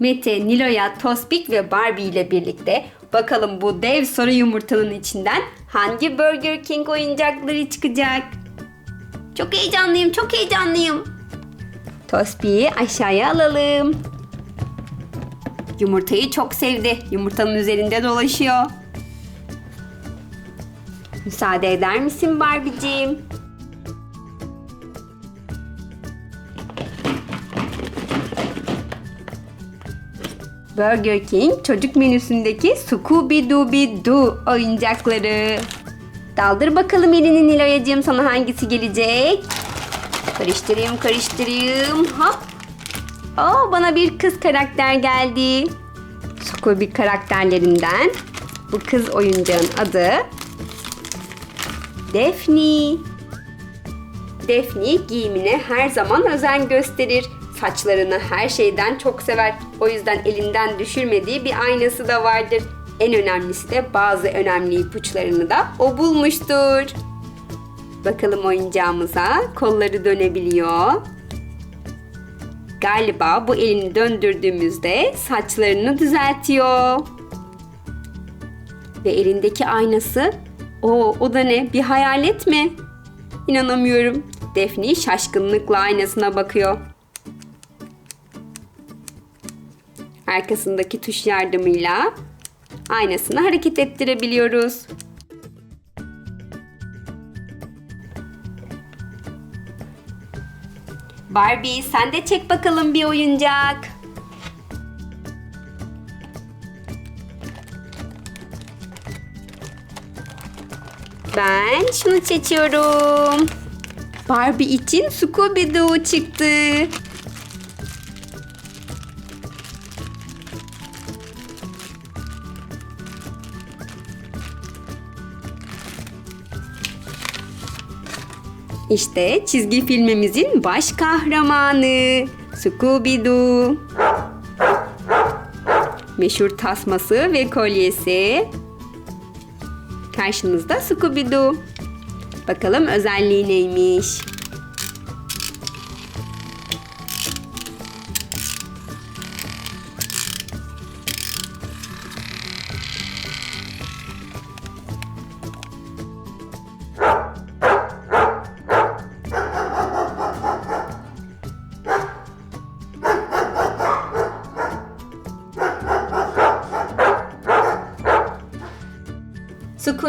Mete, Nilo'ya, Tospik ve Barbie ile birlikte bakalım bu dev sarı yumurtanın içinden hangi Burger King oyuncakları çıkacak? Çok heyecanlıyım, çok heyecanlıyım. Tospik'i aşağıya alalım. Yumurtayı çok sevdi. Yumurtanın üzerinde dolaşıyor. Müsaade eder misin Barbie'ciğim? Burger King çocuk menüsündeki Scooby Dooby Doo oyuncakları. Daldır bakalım elini Nilo'yacığım sana hangisi gelecek? Karıştırayım karıştırayım. Hop. Aa, bana bir kız karakter geldi. Scooby karakterlerinden bu kız oyuncağın adı Daphne. Daphne giyimine her zaman özen gösterir. Saçlarını her şeyden çok sever. O yüzden elinden düşürmediği bir aynası da vardır. En önemlisi de bazı önemli ipuçlarını da o bulmuştur. Bakalım oyuncağımıza. Kolları dönebiliyor. Galiba bu elini döndürdüğümüzde saçlarını düzeltiyor. Ve elindeki aynası. O, o da ne? Bir hayalet mi? İnanamıyorum. Defne şaşkınlıkla aynasına bakıyor. Arkasındaki tuş yardımıyla aynasını hareket ettirebiliyoruz. Barbie sen de çek bakalım bir oyuncak. Ben şunu seçiyorum. Barbie için Scooby Doo çıktı. İşte çizgi filmimizin baş kahramanı Scooby-Doo. Meşhur tasması ve kolyesi. Karşımızda Scooby-Doo. Bakalım özelliği neymiş?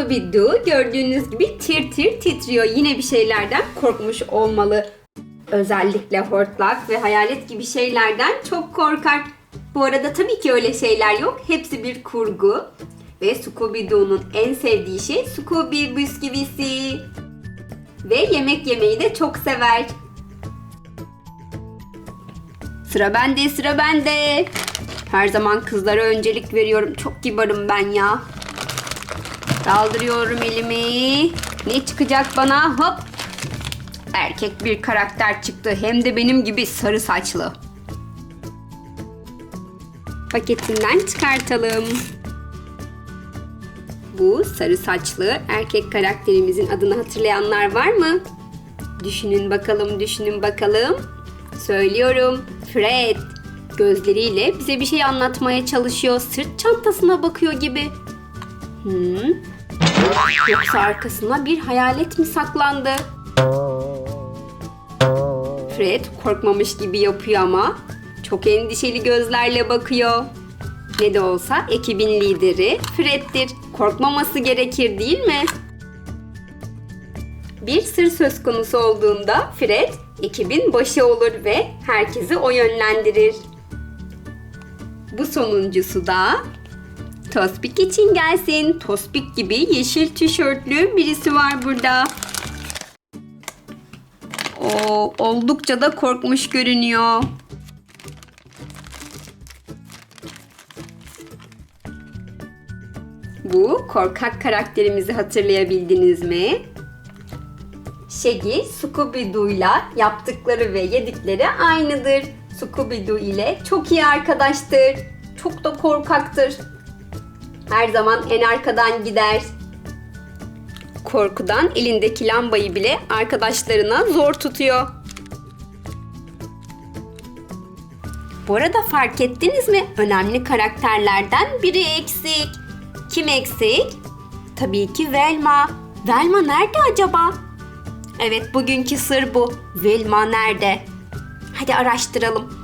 Scooby-Doo gördüğünüz gibi tir tir titriyor. Yine bir şeylerden korkmuş olmalı. Özellikle hortlak ve hayalet gibi şeylerden çok korkar. Bu arada tabii ki öyle şeyler yok. Hepsi bir kurgu. Ve Scooby-Doo'nun en sevdiği şey Scooby bisküvisi. Ve yemek yemeyi de çok sever. Sıra bende, sıra bende. Her zaman kızlara öncelik veriyorum. Çok kibarım ben ya. Kaldırıyorum elimi. Ne çıkacak bana? Hop. Erkek bir karakter çıktı. Hem de benim gibi sarı saçlı. Paketinden çıkartalım. Bu sarı saçlı erkek karakterimizin adını hatırlayanlar var mı? Düşünün bakalım, düşünün bakalım. Söylüyorum. Fred. Gözleriyle bize bir şey anlatmaya çalışıyor. Sırt çantasına bakıyor gibi. Hmm. Yoksa arkasına bir hayalet mi saklandı? Fred korkmamış gibi yapıyor ama çok endişeli gözlerle bakıyor. Ne de olsa ekibin lideri Fred'dir. Korkmaması gerekir değil mi? Bir sır söz konusu olduğunda Fred ekibin başı olur ve herkesi o yönlendirir. Bu sonuncusu da Tospik için gelsin. Tospik gibi yeşil tişörtlü birisi var burada. O oldukça da korkmuş görünüyor. Bu korkak karakterimizi hatırlayabildiniz mi? Shaggy, Scooby-Doo'yla yaptıkları ve yedikleri aynıdır. Scooby-Doo ile çok iyi arkadaştır. Çok da korkaktır. Her zaman en arkadan gider. Korkudan elindeki lambayı bile arkadaşlarına zor tutuyor. Bu arada fark ettiniz mi? Önemli karakterlerden biri eksik. Kim eksik? Tabii ki Velma. Velma nerede acaba? Evet bugünkü sır bu. Velma nerede? Hadi araştıralım.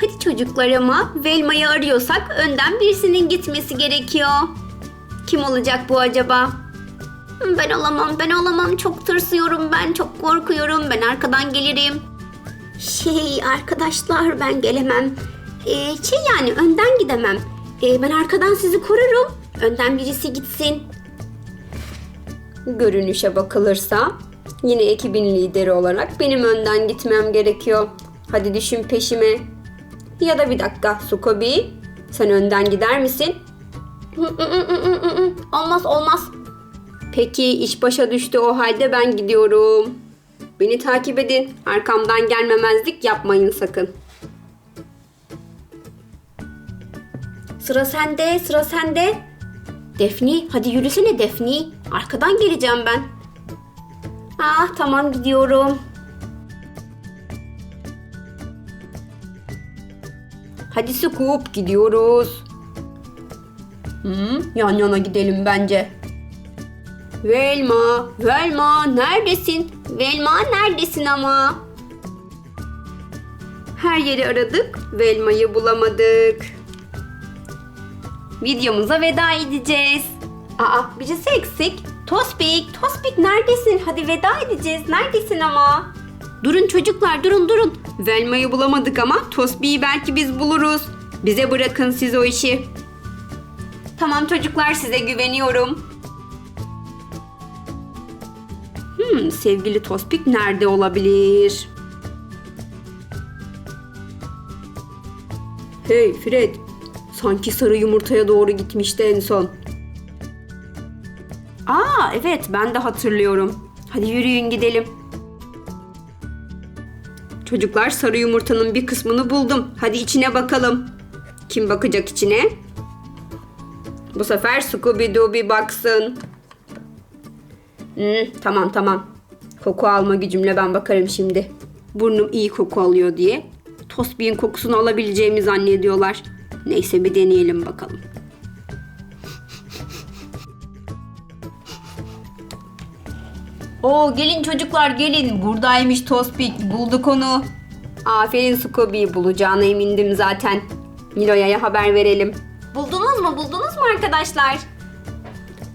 Hadi çocuklar ama Velma'yı arıyorsak önden birisinin gitmesi gerekiyor. Kim olacak bu acaba? Ben olamam, ben olamam. Çok tırsıyorum ben, çok korkuyorum. Ben arkadan gelirim. Şey arkadaşlar ben gelemem. Ee, şey yani önden gidemem. Ee, ben arkadan sizi korurum. Önden birisi gitsin. Görünüşe bakılırsa yine ekibin lideri olarak benim önden gitmem gerekiyor. Hadi düşün peşime. Ya da bir dakika Sukobi sen önden gider misin? olmaz olmaz. Peki iş başa düştü o halde ben gidiyorum. Beni takip edin. Arkamdan gelmemezlik yapmayın sakın. Sıra sende, sıra sende. Defni, hadi yürüsene Defni. Arkadan geleceğim ben. Ah, tamam gidiyorum. Hadi Scoop gidiyoruz. Hmm, yan yana gidelim bence. Velma, Velma neredesin? Velma neredesin ama? Her yeri aradık, Velma'yı bulamadık. Videomuza veda edeceğiz. Aa, birisi eksik. Tospik, Tospik neredesin? Hadi veda edeceğiz. Neredesin ama? Durun çocuklar, durun durun. Velma'yı bulamadık ama Tospik'i belki biz buluruz. Bize bırakın siz o işi. Tamam çocuklar, size güveniyorum. Hmm, sevgili Tospik nerede olabilir? Hey Fred, sanki sarı yumurtaya doğru gitmişti en son. Aa evet ben de hatırlıyorum. Hadi yürüyün gidelim. Çocuklar sarı yumurtanın bir kısmını buldum. Hadi içine bakalım. Kim bakacak içine? Bu sefer Scooby Dooby baksın. Hmm, tamam tamam. Koku alma gücümle ben bakarım şimdi. Burnum iyi koku alıyor diye. Tosbih'in kokusunu alabileceğimi zannediyorlar. Neyse bir deneyelim bakalım. Oo gelin çocuklar gelin. Buradaymış Tospik. Bulduk onu. Aferin Scooby. Bulacağına emindim zaten. Nilo'ya haber verelim. Buldunuz mu? Buldunuz mu arkadaşlar?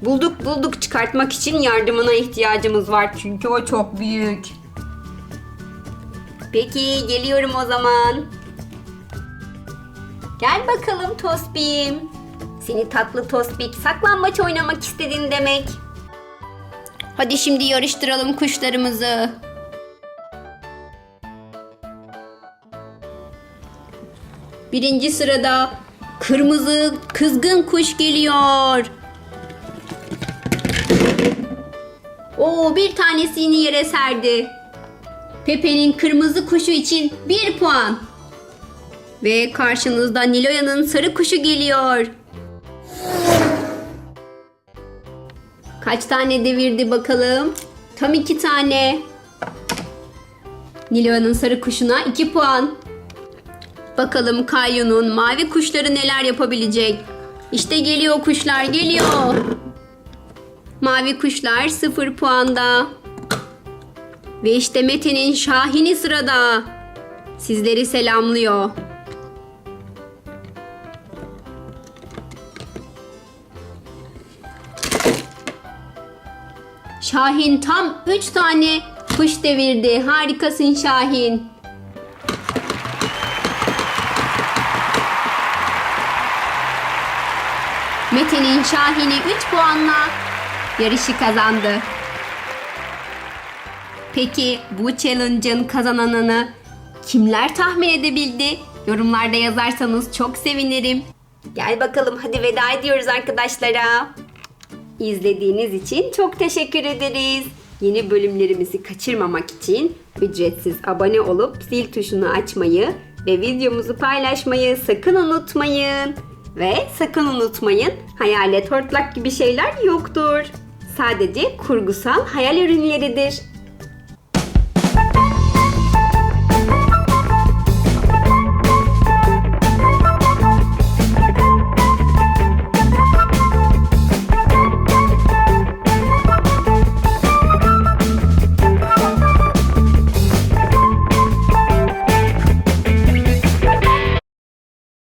Bulduk bulduk çıkartmak için yardımına ihtiyacımız var çünkü o çok büyük. Peki geliyorum o zaman. Gel bakalım Tospik'im. Seni tatlı Tospik saklambaç oynamak istedin demek. Hadi şimdi yarıştıralım kuşlarımızı. Birinci sırada kırmızı kızgın kuş geliyor. Oo bir tanesini yere serdi. Pepe'nin kırmızı kuşu için bir puan. Ve karşınızda Niloya'nın sarı kuşu geliyor. Kaç tane devirdi bakalım? Tam iki tane. Niloya'nın sarı kuşuna iki puan. Bakalım Kayyu'nun mavi kuşları neler yapabilecek? İşte geliyor kuşlar geliyor. Mavi kuşlar 0 puanda. Ve işte Mete'nin Şahin'i sırada. Sizleri selamlıyor. Şahin tam 3 tane kuş devirdi. Harikasın Şahin. Mete'nin Şahin'i 3 puanla yarışı kazandı. Peki bu challenge'ın kazananını kimler tahmin edebildi? Yorumlarda yazarsanız çok sevinirim. Gel bakalım hadi veda ediyoruz arkadaşlara. İzlediğiniz için çok teşekkür ederiz. Yeni bölümlerimizi kaçırmamak için ücretsiz abone olup zil tuşunu açmayı ve videomuzu paylaşmayı sakın unutmayın. Ve sakın unutmayın hayalet hortlak gibi şeyler yoktur. Sadece kurgusal hayal ürünleridir.